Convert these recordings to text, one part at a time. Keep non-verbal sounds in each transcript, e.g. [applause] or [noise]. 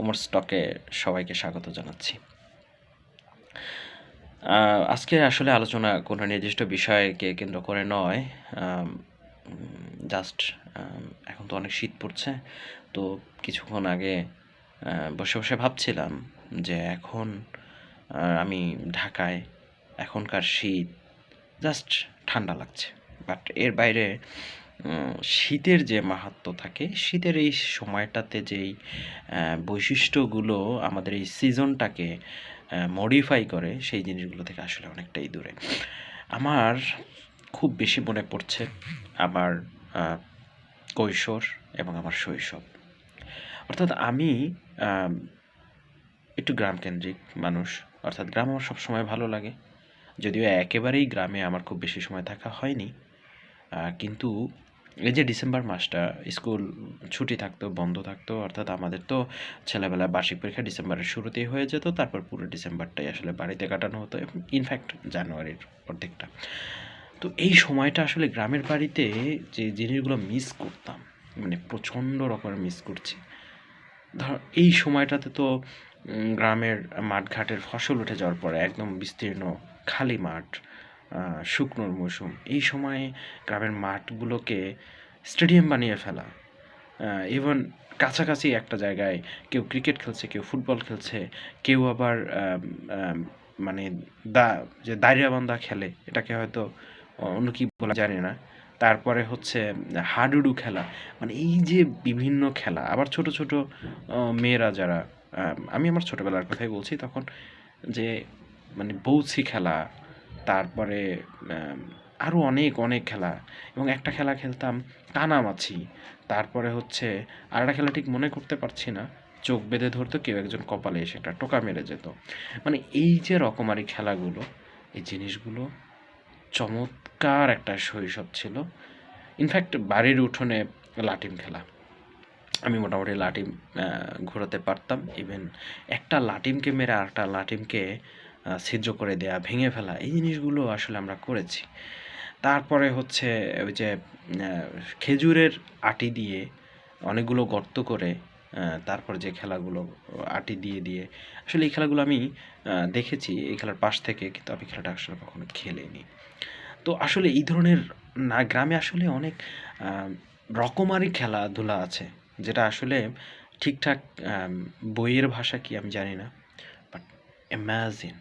ওমর স্টকে সবাইকে স্বাগত জানাচ্ছি। আজকে আসলে আলোচনা কোনো নির্দিষ্ট বিষয়কে কেন্দ্র করে নয় জাস্ট এখন তো অনেক শীত পড়ছে, তো কিছুক্ষণ আগে বসে বসে ভাবছিলাম যে এখন আমি ঢাকায় এখনকার শীত জাস্ট ঠান্ডা লাগছে বাট এর বাইরে শীতের যে মাহাত্ম্য থাকে শীতের এই সময়টাতে যেই বৈশিষ্ট্যগুলো আমাদের এই সিজনটাকে মডিফাই করে সেই জিনিসগুলো থেকে আসলে অনেকটাই দূরে। আমার খুব বেশি মনে পড়ছে আমার কৈশোর এবং আমার শৈশব। অর্থাৎ আমি আম, একটু গ্রামকেন্দ্রিক মানুষ। অর্থাৎ গ্রাম আমার সবসময় ভালো লাগে। যদিও একেবারেই গ্রামে আমার খুব বেশি সময় থাকা হয়নি। কিন্তু এই যে ডিসেম্বর মাসটা, স্কুল ছুটি থাকতো, বন্ধ থাকতো, অর্থাৎ আমাদের তো ছেলেবেলা বার্ষিক পরীক্ষা ডিসেম্বরের শুরুতেই হয়ে যেত, তারপর পুরো ডিসেম্বরটাই আসলে বাড়িতে কাটানো হতো, এবং ইনফ্যাক্ট জানুয়ারির অর্ধেকটা। তো এই সময়টা আসলে গ্রামের বাড়িতে যে জিনিসগুলো মিস করতাম মানে প্রচণ্ড রকমের মিস করছি। ধর, এই সময়টাতে তো গ্রামের মাঠঘাটের ফসল উঠে যাওয়ার পরে একদম বিস্তীর্ণ খালি মাঠ শুকনোর মৌসুম। এই সময়ে গ্রামের মাঠগুলোকে স্টেডিয়াম বানিয়ে ফেলা। ইভেন কাছাকাছি একটা জায়গায় কেউ ক্রিকেট খেলছে, কেউ ফুটবল খেলছে, কেউ আবার মানে দা, যে দাঁড়িয়াবান্ধা খেলে, এটাকে হয়তো অন্য কি বলা জানি না। তারপরে হচ্ছে, হাডুডু খেলা। মানে এই যে বিভিন্ন খেলা, আবার ছোট ছোট মেয়েরা যারা আমি আমার ছোটবেলার কথাই বলছি, তখন যে মানে বৌছি খেলা তারপরে আরও অনেক অনেক খেলা। এবং একটা খেলা খেলতাম কানামাছি। তারপরে হচ্ছে, আর একটা খেলা ঠিক মনে করতে পারছি না, চোখ বেঁধে ধরতো কেউ একজন কপালে এসে একটা টোকা মেরে যেত। মানে এই যে রকমারি খেলাগুলো, এই জিনিসগুলো চমৎকার একটা শৈশব ছিল। ইনফ্যাক্ট বাড়ির উঠোনে লাটিম খেলা। আমি মোটামুটি লাটিম ঘোরাতে পারতাম। ইভেন একটা লাটিমকে মেরে আরেকটা লাটিমকে ছিদ্র করে দেয়া, ভেঙে ফেলা, এই জিনিসগুলো আসলে আমরা করেছি। তারপরে হচ্ছে ওই যে খেজুরের আটি দিয়ে অনেকগুলো গর্ত করে তারপর যে খেলাগুলো, আটি দিয়ে দিয়ে, আসলে এই খেলাগুলো আমি দেখেছি, এই খেলার পাশ থেকে, কিন্তু আমি খেলাটা আসলে কখনো খেলিনি। তো আসলে এই ধরনের না, গ্রামে আসলে অনেক রকমারি খেলাধুলা আছে, যেটা আসলে ঠিকঠাক বইয়ের ভাষা কি আমি জানি না বাট ইম্যাজিন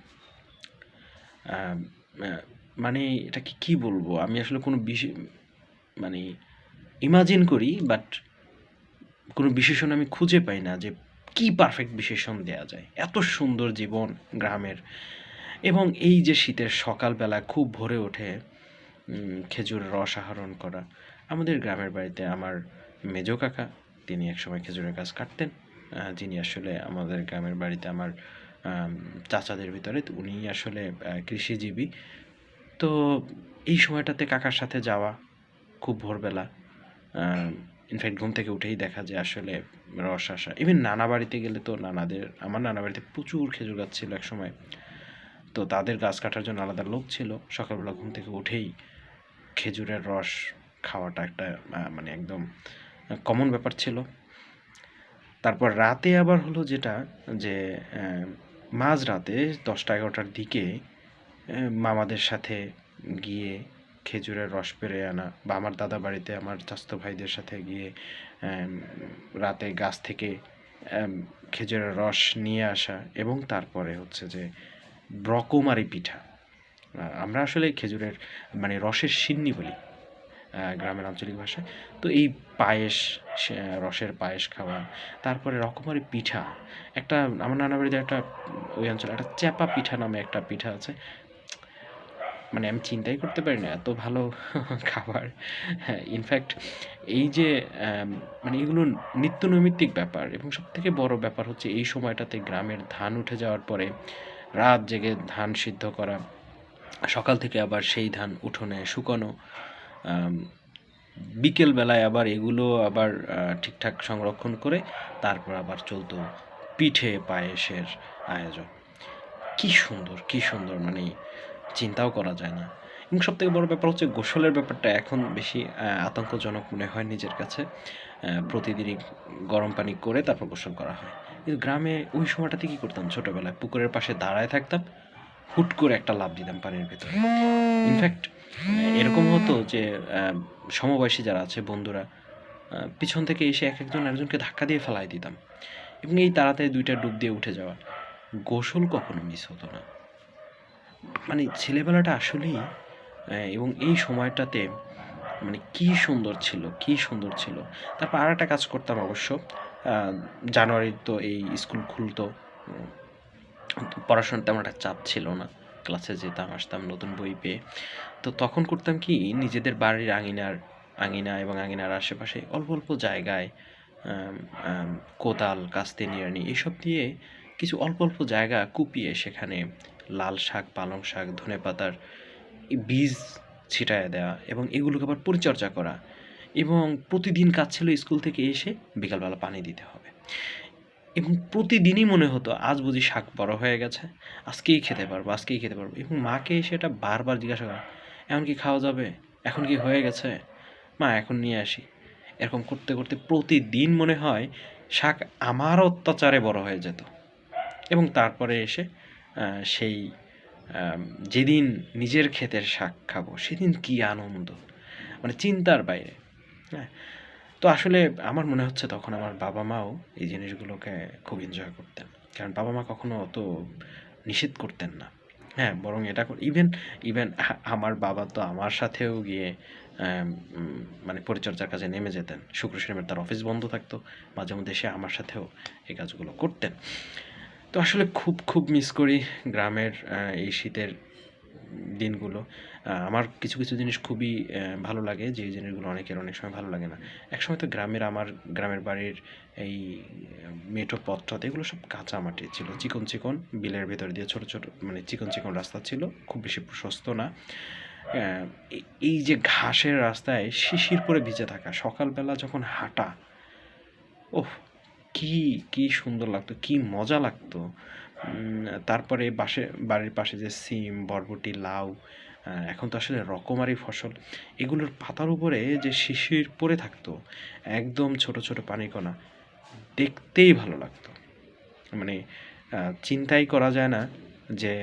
মানে এটাকে কি বলব? আমি আসলে কোনো বিশেষ মানে ইমাজিন করি বাট কোনো বিশেষণ আমি খুঁজে পাই না যে কি পারফেক্ট বিশেষণ দেওয়া যায়। এত সুন্দর জীবন গ্রামের। এবং এই যে শীতের সকালবেলা খুব ভোরে ওঠে খেজুর রস আহরণ করা। আমাদের গ্রামের বাড়িতে আমার মেজো কাকা তিনি একসময় খেজুরের গাছ কাটতেন। যিনি আসলে আমাদের গ্রামের বাড়িতে আমার আম, চাচাদের ভিতরে উনি আসলে কৃষিজীবী। তো এই সময়টাতে কাকার সাথে যাওয়া খুব ভোরবেলা ইনফ্যাক্ট ঘুম থেকে উঠেই দেখা যায় আসলে রস আসা। ইভেন নানা বাড়িতে গেলে তো নানাদের, আমার নানা বাড়িতে প্রচুর খেজুর গাছ ছিল এক সময়। তো তাদের গাছ কাটার জন্য আলাদা লোক ছিল। সকালবেলা ঘুম থেকে উঠেই খেজুরের রস খাওয়াটা একটা মানে একদম কমন ব্যাপার ছিল। তারপর রাতে আবার হলো যেটা, যে আহ, মাঝ রাতে দশটা এগারোটার দিকে মামাদের সাথে গিয়ে খেজুরের রস পেড়ে আনা বা আমার দাদা বাড়িতে আমার চাস্তো ভাইদের সাথে গিয়ে রাতে গাছ থেকে খেজুরের রস নিয়ে আসা এবং তারপরে হচ্ছে যে রকমারি পিঠা। আমরা আসলে খেজুরের মানে রসের সিন্নি বলি। গ্রামের আঞ্চলিক ভাষায়। তো এই পায়েস রসের পায়েস খাওয়া, তারপরে রকমারি পিঠা। একটা, আমার নানা বাড়িতে একটা ওই অঞ্চলে একটা চ্যাপা পিঠা নামে একটা পিঠা আছে। মানে আমি চিন্তাই করতে পারি না এত ভালো [laughs] খাবার। হ্যাঁ ইনফ্যাক্ট এই যে মানে এগুলো নিত্য নৈমিত্তিক ব্যাপার এবং সব থেকে বড় ব্যাপার হচ্ছে এই সময়টাতে গ্রামের ধান উঠে যাওয়ার পরে রাত জেগে ধান সিদ্ধ করা, সকাল থেকে আবার সেই ধান উঠোনে শুকানো আম, বিকেল বেলায় আবার এগুলো আবার ঠিকঠাক সংরক্ষণ করে তারপর আবার চলতো পিঠে পায়েসের আয়োজন। কি সুন্দর কি সুন্দর মানে চিন্তাও করা যায় না। এবং সব থেকে বড় ব্যাপার হচ্ছে গোসলের ব্যাপারটা এখন বেশি আতঙ্কজনক মনে হয় নিজের কাছে। প্রতিদিনই গরম পানি করে তারপর গোসল করা হয়। কিন্তু গ্রামে ওই সময়টাতে কী করতাম? ছোটোবেলায় পুকুরের পাশে দাঁড়ায় থাকতাম হুট করে একটা লাফ দিতাম পানির ভেতরে। ইনফ্যাক্ট এরকম হতো যে সমবয়সী যারা আছে, বন্ধুরা পিছন থেকে এসে এক একজন একজনকে ধাক্কা দিয়ে ফেলাই দিতাম। এবং এই তাড়াতাড়ি দুইটা ডুব দিয়ে উঠে যাওয়া। গোসল কখনো মিস হতো না। মানে ছেলেবেলাটা আসলেই এবং এই সময়টাতে মানে কি সুন্দর ছিল, কি সুন্দর ছিল। তারপর আর একটা কাজ করতাম অবশ্য। জানুয়ারির তো এই স্কুল খুলতো। পড়াশোনার তেমন একটা চাপ ছিল না। ক্লাসে যেতাম, আসতাম, নতুন বই পেয়ে। তো তখন করতাম কি, নিজেদের বাড়ির আঙিনার, আঙিনা এবং আঙিনার আশেপাশে অল্প অল্প জায়গায় কোদাল, কাস্তে, নিড়ানি এসব দিয়ে কিছু অল্প অল্প জায়গা কুপিয়ে সেখানে লাল শাক, পালং শাক, ধনে পাতার বীজ ছিটায় দেওয়া এবং এগুলোকে আবার পরিচর্যা করা এবং প্রতিদিন কাজ ছিল স্কুল থেকে এসে বিকালবেলা পানি দিতে হবে। এবং প্রতিদিনই মনে হতো, আজ বুঝি শাক বড় হয়ে গেছে, আজকেই খেতে পারব, আজকেই খেতে পারব। এবং মাকে সেটা বারবার জিজ্ঞাসা করা, এখন কি খাওয়া যাবে? এখন কি হয়ে গেছে? মা, এখন নিয়ে আসি। এরকম করতে করতে প্রতিদিন মনে হয় শাক আমার অত্যাচারে বড় হয়ে যেত। এবং তারপরে এসে সেই যেদিন নিজের ক্ষেতের শাক খাব, সেদিন কি আনন্দ। মানে চিন্তার বাইরে হ্যাঁ? তো আসলে আমার মনে হচ্ছে তখন আমার বাবা মাও এই জিনিসগুলোকে খুব এনজয় করতেন। কারণ বাবা মা কখনো অত নিষেধ করতেন না। হ্যাঁ বরং এটা ইভেন ইভেন আমার বাবা তো আমার সাথেও গিয়ে মানে পরিচর্যার কাজে নেমে যেতেন। শুক্র শনিবার তার অফিস বন্ধ থাকতো। মাঝে মধ্যে সে আমার সাথেও এই কাজগুলো করতেন। তো আসলে খুব খুব মিস করি গ্রামের এই শীতের দিনগুলো। আমার কিছু কিছু জিনিস খুবই ভালো লাগে যে জিনিসগুলো অনেকের অনেক সময় ভালো লাগে না। একসময় তো গ্রামের আমার, গ্রামের বাড়ির এই মেঠো পথটাতে এগুলো সব কাঁচা মাটি ছিল। চিকন চিকন বিলের ভেতর দিয়ে ছোট ছোট মানে চিকন চিকন রাস্তা ছিল, খুব বেশি প্রশস্ত না। এই- যে ঘাসের রাস্তায় শিশির পরে ভিজে থাকা, সকালবেলা যখন হাঁটা, ওহ, কি কি সুন্দর লাগতো, কি মজা লাগতো। তারপরে বাসে, বাড়ির পাশে যে সিম, বরবটি, লাউ এখন তো আসলে রকমারি ফসল, এগুলোর পাতার উপরে যে শিশির পড়ে থাকতো, একদম ছোট ছোট পানিকণা দেখতেই ভালো লাগতো। মানে চিন্তাই করা যায় না যে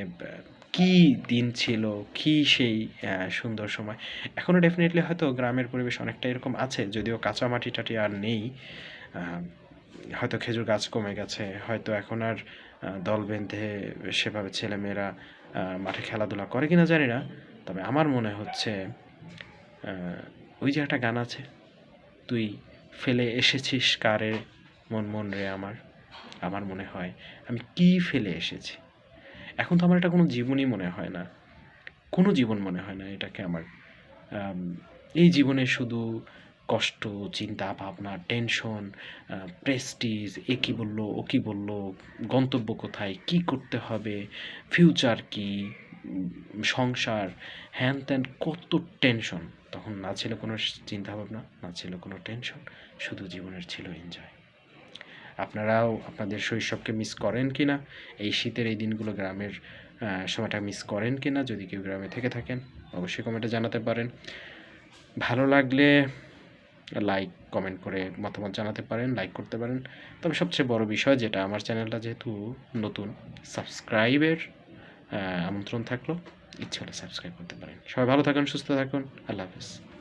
কি দিন ছিল, কি সেই সুন্দর সময়। এখনও ডেফিনেটলি হয়তো গ্রামের পরিবেশ অনেকটা এরকম আছে, যদিও কাঁচা মাটি টাটি আর নেই হয়তো খেজুর গাছ কমে গেছে, হয়তো এখন আর দল বেঁধে সেভাবে ছেলেমেয়েরা মাঠে খেলাধুলা করে কিনা জানি না, তবে আমার মনে হচ্ছে ওই যে একটা গান আছে, তুই ফেলে এসেছিস কারে মন মন রে আমার আমার মনে হয়, আমি কি ফেলে এসেছি? এখন তো আমার এটা কোনো জীবনই মনে হয় না, কোনো জীবন মনে হয় না এটাকে আমার এই জীবনে শুধু কষ্ট চিন্তা ভাবনা টেনশন প্রেস্টিজ এ কী বলল, ও কী বলল, গন্তব্য কোথায়, কি করতে হবে ফিউচার কি সংসার হ্যান ত্যান কত টেনশন তখন না ছিল কোনো চিন্তা ভাবনা না ছিল কোনো টেনশন শুধু জীবনের ছিল এনজয় আপনারাও আপনাদের শৈশবকে মিস করেন কি না এই শীতের এই দিনগুলো গ্রামের সময়টা মিস করেন কি না যদি কেউ গ্রামে থেকে থাকেন, অবশ্যই কমেন্টে জানাতে পারেন। ভালো লাগলে লাইক কমেন্ট করে মতামত জানাতে পারেন লাইক করতে পারেন। তবে সবচেয়ে বড় বিষয় যেটা, আমার চ্যানেলটা যেহেতু নতুন, সাবস্ক্রাইবের আমন্ত্রণ থাকল, ইচ্ছে হলে সাবস্ক্রাইব করতে পারেন। সবাই ভালো থাকুন, সুস্থ থাকুন, আল্লাহ হাফিজ।